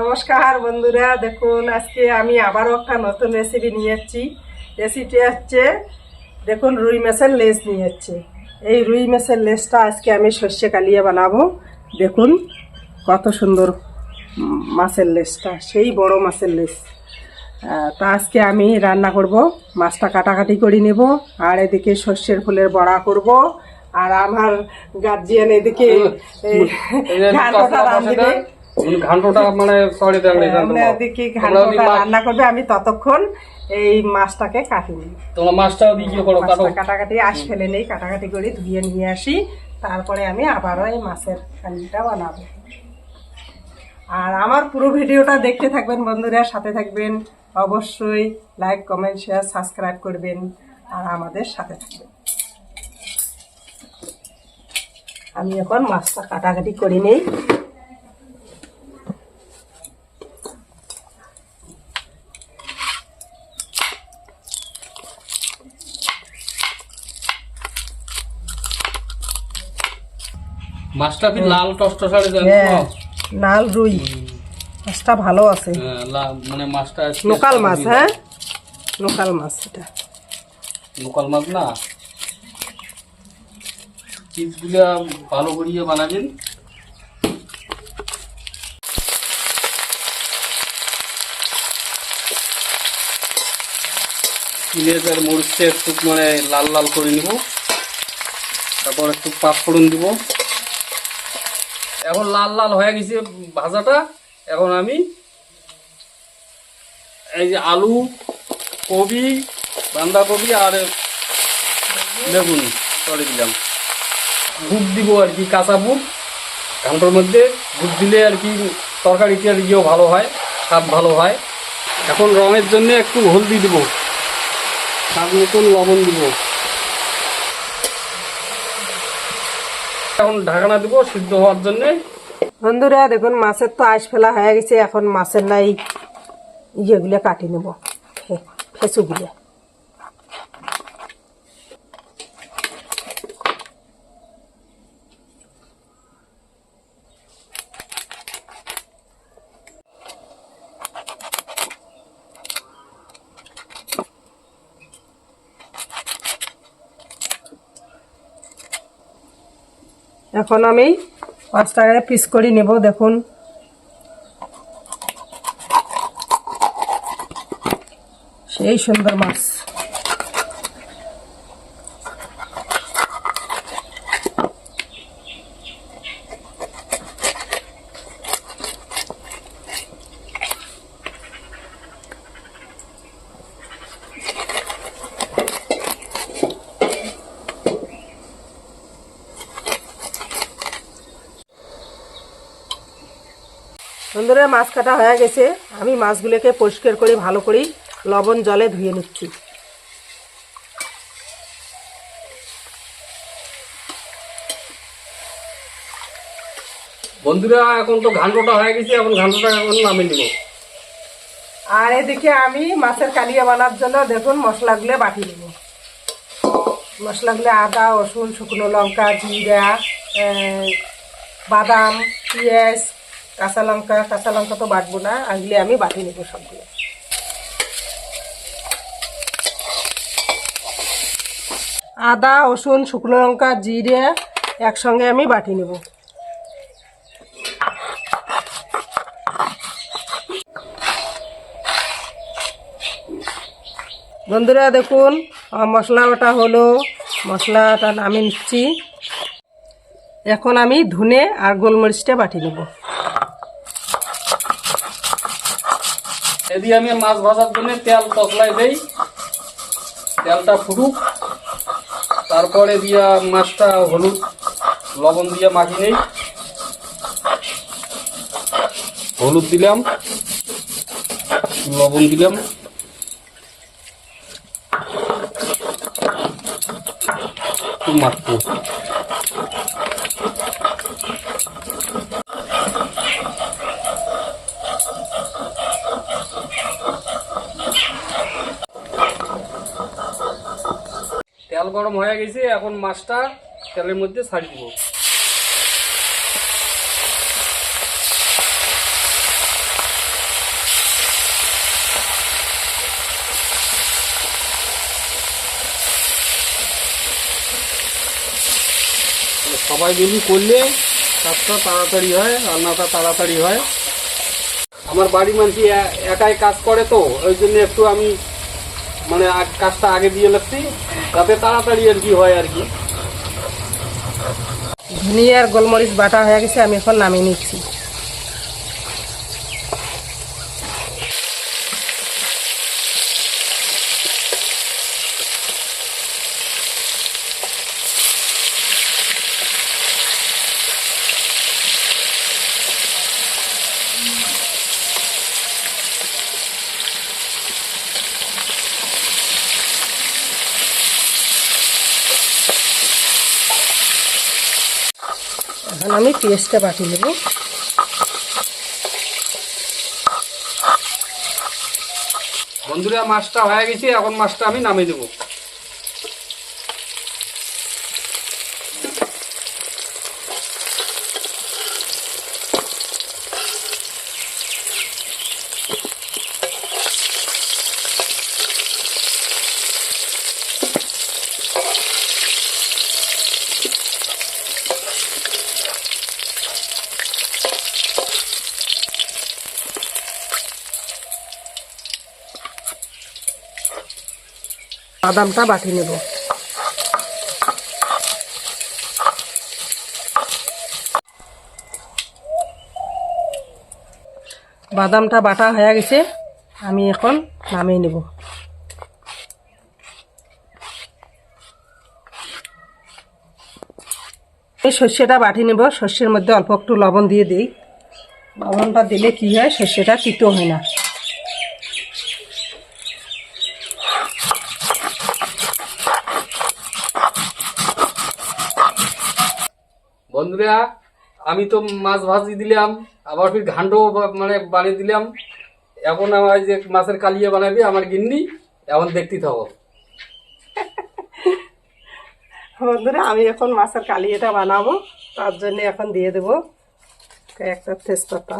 নমস্কার বন্ধুরা দেখুন আজকে আমি আবারও একটা নতুন রেসিপি নিয়ে যাচ্ছি রেসিপি হচ্ছে দেখুন রুই মাছের লেস নিয়ে যাচ্ছে এই রুই মাছের লেসটা আজকে আমি সর্ষে কালিয়ে বানাবো। দেখুন কত সুন্দর মাছের লেসটা সেই বড় মাছের লেস তা আজকে আমি রান্না করব মাছটা কাটাকাটি করে নেব আর এদিকে সর্ষের ফুলের বড়া করব আর আমার গার্জিয়ান এদিকে ঘান্টটা মানে সরি আমরা ঘান্টটা রান্না করবে আমি ততক্ষণ এই মাছটাকে কাটি নিই। তোমরা মাছটাও দিয়ে করো? কাটো। কাটাকাটি আশ ফেলে নেই কাটাকাটি করে ধুয়ে নিয়ে আসি। তারপরে আমি আবারও এই মাছের কালিটা বানাবো। আর আমার পুরো ভিডিওটা দেখতে থাকবেন বন্ধুরা সাথে থাকবেন। অবশ্যই লাইক কমেন্ট শেয়ার সাবস্ক্রাইব করবেন। আর আমাদের সাথে থাকবেন। আমি এখন মাছটা কাটাকাটি করে নেই। মাছটা কি লাল টস্ট সাড়ে হ্যাঁ নাল রুই। মাছটা ভালো আছে। মানে মাছটা লোকাল মাছ হ্যাঁ? লোকাল মাছ এটা। লোকাল মাছ না? চিজগুলা ভালো করিয়ে বানাবেন। মরিচটা একটু মানে লাল লাল করে নিব। তারপর একটু পাঁচফোড়ন দিব। এখন লাল লাল হয়ে গেছে ভাজাটা। এখন আমি এই যে আলু কবি বাঁধাকপি আর বেগুন করে দিলাম। বুট দিব আর কি, কাঁচা বুট ঘান্টার মধ্যে বুট দিলে আর কি তরকারিটি আর ইয়েও ভালো হয়, স্বাদ ভালো হয়। এখন রঙের জন্য একটু হলদি দিব। স্বাদ মতন লবণ দিব। এখন ঢাকনা দিব সিদ্ধ হওয়ার জন্যে। বন্ধুরা, দেখুন, মাছের তো আইস ফেলা হয়ে গেছে। এখন মাছের নাই ইয়েগুলো কাটি নেব ফেঁচুগুলো এখন আমি পাঁচ টাকায় পিস করে নেব দেখুন। সেই সুন্দর মাছ। বন্ধুরা মাছ কাটা হয়ে গেছে। আমি মাছগুলোকে পরিষ্কার করে ভালো করে লবণ জলে ধুয়ে নিচ্ছি। বন্ধুরা এখন তো ঘান্টটা হয়ে গেছে এখন ঘান্টটা এখন নামে নিব। আর এদিকে আমি মাছের কালিয়া বানার জন্য দেখুন মশলাগুলো বাটি দেবো মশলাগুলো আদা রসুন শুকনো লঙ্কা জিরা বাদাম পেঁয়াজ কাঁচা লঙ্কা কাঁচা লঙ্কা তো বাটবো না আগলে আমি বাটি নেব সবগুলো। আদা, রসুন, শুকনো লঙ্কা, জিরে একসঙ্গে আমি বাটি নেব। বন্ধুরা দেখুন মশলা ওটা হলো, মশলাটা নামিয়ে নিচ্ছি। এখন আমি ধুনে আর গোলমরিচটা বাটি নেব। এদিকে আমি মাছ ভাজার জন্য তেল তসলাই দেই, তেলটা ফুটুক, তারপরে দিয়া মাছটা হলুদ, লবণ দিয়ে মাখি নেই। হলুদ দিলাম, লবণ দিলাম। মাখবো। গরম হয়ে গেছে, এখন মাছটা তেলের মধ্যে ছাড়ি দিব। সবাই যদি করলে কাজটা তাড়াতাড়ি হয়, রান্নাটা তাড়াতাড়ি হয়। আমার বাড়ি মানুষ একাই কাজ করে তো, ওই জন্য একটু আমি মানে কাজটা আগে দিয়ে লাগছি তাতে তাড়াতাড়ি আর কি হয় আর কি। ধুনিয়ার গোলমরিচ বাটা হয়ে গেছে, আমি এখন নামিয়ে নিচ্ছি। এখন আমি পেঁয়াজটা পাঠিয়ে দেবো বন্ধুরা মাছটা হয়ে গেছে এখন মাছটা আমি নামিয়ে দেবো। বাদামটা বাটি নেব। বাদামটা বাটা হয়ে গেছে, আমি এখন নামিয়ে নেব। এই সর্ষেটা বাটি নেব, সর্ষের মধ্যে অল্প একটু লবণ দিয়ে দিই। লবণটা দিলে কি হয়, সর্ষেটা তিতো হয় না। বন্ধুরা আমি তো মাছ ভাজি দিলাম, আবার ফির ঘান্ড মানে বানিয়ে দিলাম। এখন আমার যে মাছের কালিয়া বানাবি, আমার গিন্নি, এখন দেখতে থাকো। বন্ধুরা, আমি এখন মাছের কালিয়াটা বানাবো, তার জন্য এখন দিয়ে দেবো একটা তেজপাতা।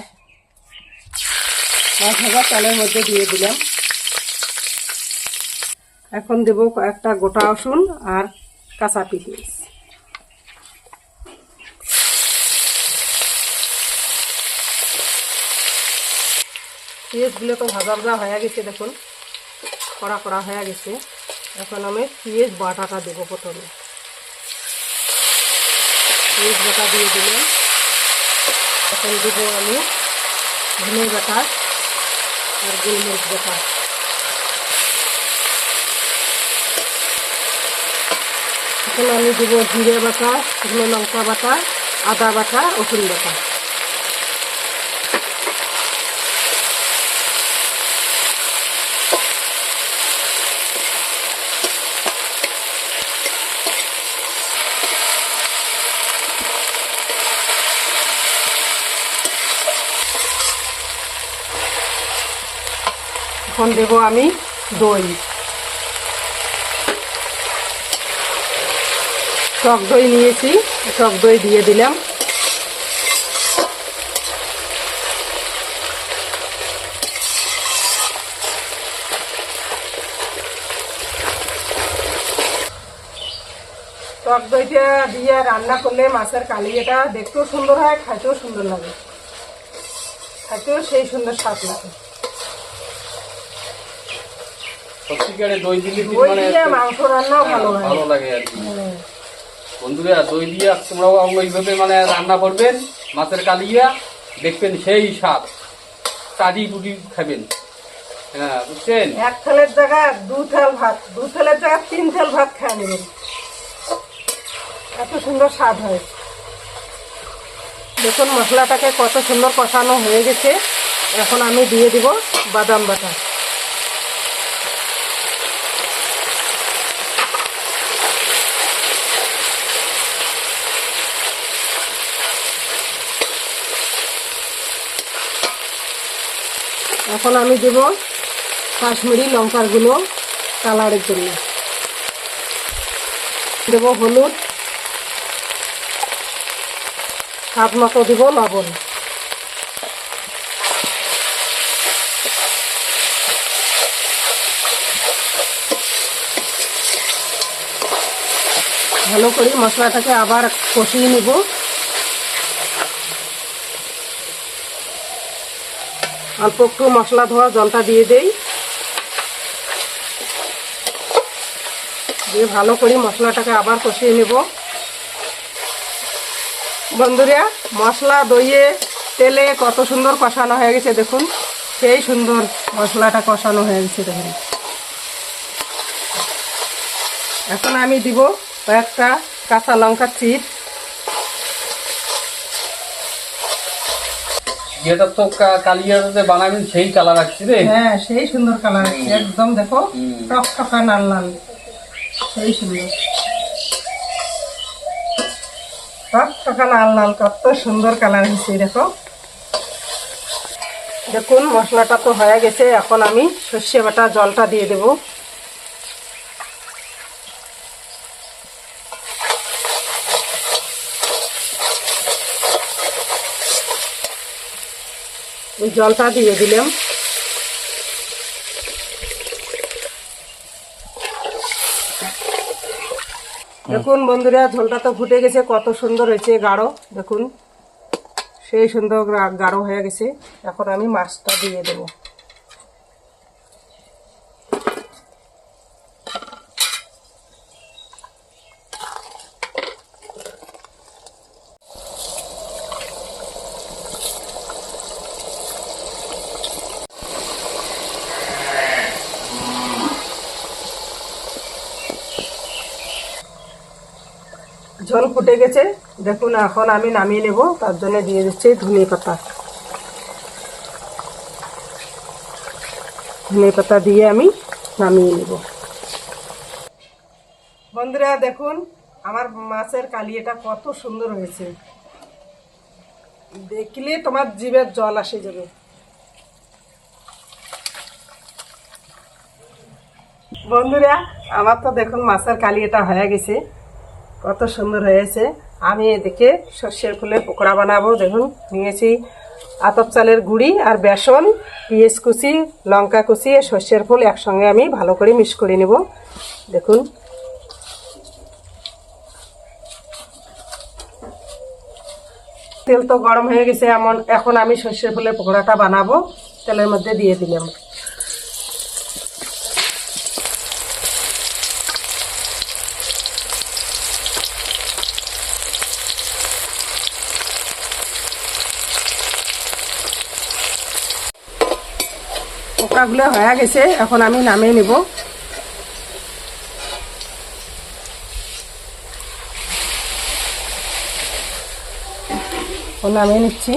মাছ ভাজা তেলের মধ্যে দিয়ে দিলাম। এখন দেবো কয়েকটা গোটা রসুন আর কাঁচা পিঁয়াজ। পেঁয়াজগুলো তো ভাজা ভাজা হয়ে গেছে দেখুন। কড়া কড়া হয়ে গেছে। এখন আমি পেঁয়াজ বাটাটা দেবো প্রথমে। পেঁয়াজ বাটা দিয়ে দিলাম। এখন দেবো আমি ধনে বাটা আর গোলমরিচ বাটা। এখন আমি দেবো জিরে বাটা, শুকনো লঙ্কা বাটা, আদা বাটা, রসুন বাটা। এখন দেবো আমি দই। টক দই নিয়েছি, টক দই দিয়ে দিলাম। টক দইটা দিয়ে রান্না করলে মাছের কালিয়াটা দেখতেও সুন্দর হয়, খাইতেও সুন্দর লাগে। খাইতেও সেই সুন্দর স্বাদ লাগে। সত্যিকারে দই দিলে মানে মাংস রান্নাও ভালো ভালো লাগে আর কি। হ্যাঁ। বন্ধুরা দই দিয়ে তোমরাও এইভাবে মানে রান্না করবেন মাছের কালিয়া দেখবেন সেই স্বাদ। চাটি পুটি খাবেন। হ্যাঁ বুঝছেন? এক থেলের জায়গায় দু থেল ভাত দু থেলের জায়গায় তিন থেল ভাত খেয়ে নেবেন। এত সুন্দর স্বাদ হয়। দেখুন মশলাটাকে কত সুন্দর কষানো হয়ে গেছে। এখন আমি দিয়ে দিব বাদাম বাটা। এখন আমি দেব কাশ্মীরি লঙ্কার গুঁড়ো কালারের জন্য। দেব হলুদ। স্বাদ মতো দিব লবণ। ভালো করে মশলাটাকে আবার কষিয়ে নিব। অল্প একটু মশলা ধোয়া, জলটা দিয়ে দেই। দিয়ে ভালো করে মশলাটাকে আবার কষিয়ে নেব। বন্ধুরা, মশলা, দইয়ে, তেলে কত সুন্দর কষানো হয়ে গেছে, দেখুন। সেই সুন্দর মশলাটা কষানো হয়ে গেছে, দেখুন। এখন আমি দিব কয়েকটা কাঁচা লঙ্কা চিপ যেটা তো কালিয়াতে বানাবেন সেই কালার আসছে রে। হ্যাঁ সেই সুন্দর কালার একদম দেখো লাল লাল। সেই সুন্দর। লাল লাল কত সুন্দর কালার হয়েছে দেখো। দেখুন মশলাটা তো হয়ে গেছে। এখন আমি সর্ষে বাটা জলটা দিয়ে দেব। ওই জলটা দিয়ে দিলাম। দেখুন বন্ধুরা, ঝোলটা তো ফুটে গেছে, কত সুন্দর হয়েছে গাঢ়। দেখুন, সেই সুন্দর গাঢ় হয়ে গেছে। এখন আমি মাছটা দিয়ে দেবো। ঝোল ফুটে গেছে। দেখুন, এখন আমি নামিয়ে নেব, তার জন্য দিয়ে দিচ্ছি ধনে পাতা। ধনে পাতা দিয়ে আমি নামিয়ে নেব। বন্ধুরা, দেখুন, আমার মাছের কালিয়াটা কত সুন্দর হয়েছে। দেখলে তোমার জিভের জল আসে যাবে। বন্ধুরা, আমার তো দেখুন, মাছের কালিয়াটা হয়ে গেছে। কত সুন্দর হয়েছে। আমি এদিকে সর্ষের ফুলের পকোড়া বানাবো। দেখুন, নিয়েছি আতপ চালের গুঁড়ি আর বেসন, পেঁয়াজ কুচি, লঙ্কা কুচি সর্ষের ফুল একসঙ্গে আমি ভালো করে মিক্স করে নেব। দেখুন। তেল তো গরম হয়ে গেছে, এমন এখন আমি সর্ষের ফুলের পকোড়াটা বানাবো। তেলের মধ্যে দিয়ে দিলাম। পোকাগুলো হয়ে গেছে, এখন আমি নামিয়ে নেব। নামিয়ে নিচ্ছি।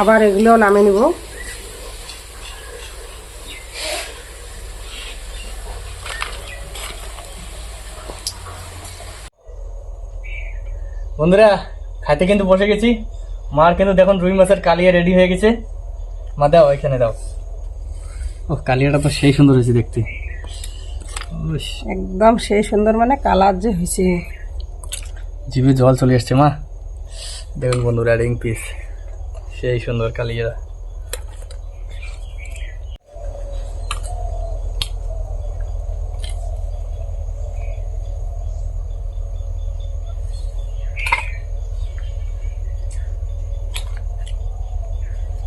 আবার এগুলো নামিয়ে নিব। বন্ধুরা, খাইতে কিন্তু বসে গেছি। মার কিন্তু দেখুন রুই মাছের কালিয়া রেডি হয়ে গেছে। মা দাও এখানে দাও। ও কালিয়াটা তো সেই সুন্দর হয়েছে দেখতে। একদম সেই সুন্দর মানে কালার যে হয়েছে। জিভে জল চলে আসছে মা। দেখুন বন্ধুরা রিং পিস সেই সুন্দর কালিয়া।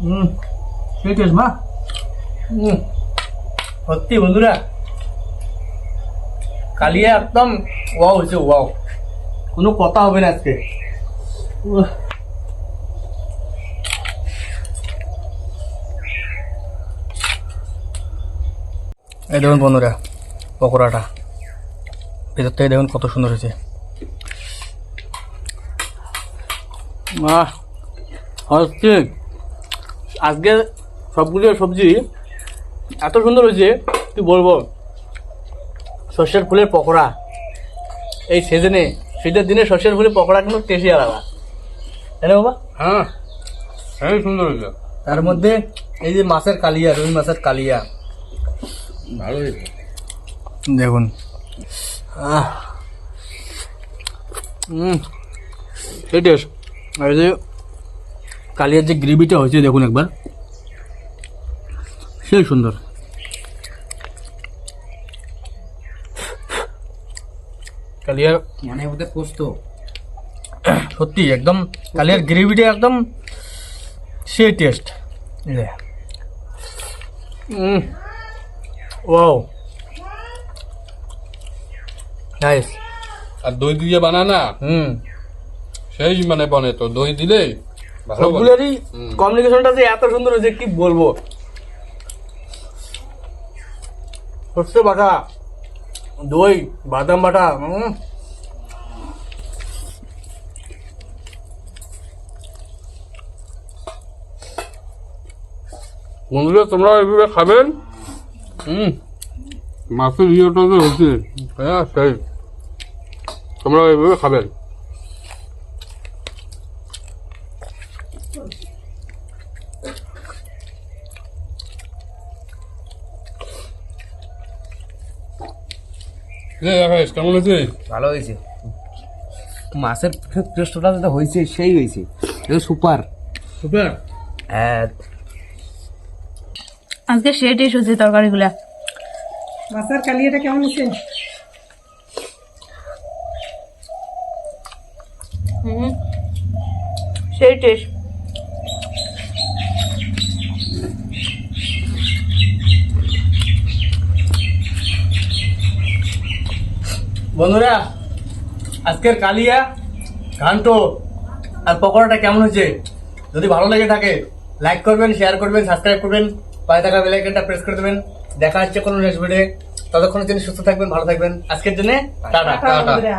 হুম টেস্ট মা। হুম, সত্যি বন্ধুরা, কালিয়া একদম ওয়াও হয়েছে ওয়াও কোনো কথা হবে না আজকে। এই দেখুন বন্ধুরা, পকোড়াটা। ভেতর থেকে দেখুন কত সুন্দর হয়েছে। আহ হচ্ছে আজকে সবগুলো সবজি এত সুন্দর হয়েছে কি বলব? সর্ষের ফুলের পকোড়া। এই সিজনে শীতের দিনে সর্ষের ফুলের পকোড়া কিন্তু টেস্টই আলাদা। তাই না বাবা? হ্যাঁ সেই সুন্দর হয়েছে। তার মধ্যে এই যে মাছের কালিয়া রুই মাছের কালিয়া। ভালো হয়েছে। দেখুন। আহ। হুম সেই টেস্ট আর এই যে কালিয়ার যে গ্রেভিটা হয়েছে দেখুন একবার। সেই সুন্দর। কালিয়ার মানে ওদের পোস্ত। সত্যি একদম কালিয়ার গ্রেভিটা একদম সেই টেস্ট ওয়াও আর দই দিয়ে বানানা? হুম। সেই মানে বনে তো দই দিলে সবগুলোরই কমিউনিকেশনটা যে এত সুন্দর হয়েছে কি বলব? সর্ষে বাটা দই বাদাম বাটা বন্ধুরা তোমরা এইভাবে খাবেন? হুম। মাছের ইয়েটা যে হচ্ছে হ্যাঁ সেই। তোমরা এইভাবে খাবেন। কেমন হয়েছে ভালো হয়েছে। মাছের টেস্টটা যেটা হয়েছে সেই হয়েছে। সুপার। সুপার? হ্যাঁ। আজকে সেই টেস্ট হচ্ছে তরকারিগুলা। মাছের কালিয়াটা কেমন হয়েছে হুম। সেই টেস্ট বন্ধুরা আজকের কালিয়া ঘান্টো আর পকোড়াটা কেমন হয়েছে? যদি ভালো লেগে থাকে লাইক করবেন শেয়ার করবেন সাবস্ক্রাইব করবেন পায়ে থাকা বেলাইকনটা প্রেস করে দেবেন। দেখা হচ্ছে কোনো নেক্সট ভিডিও ততক্ষণের জন্য সুস্থ থাকবেন ভালো থাকবেন। আজকের জন্য টাটা টাটা।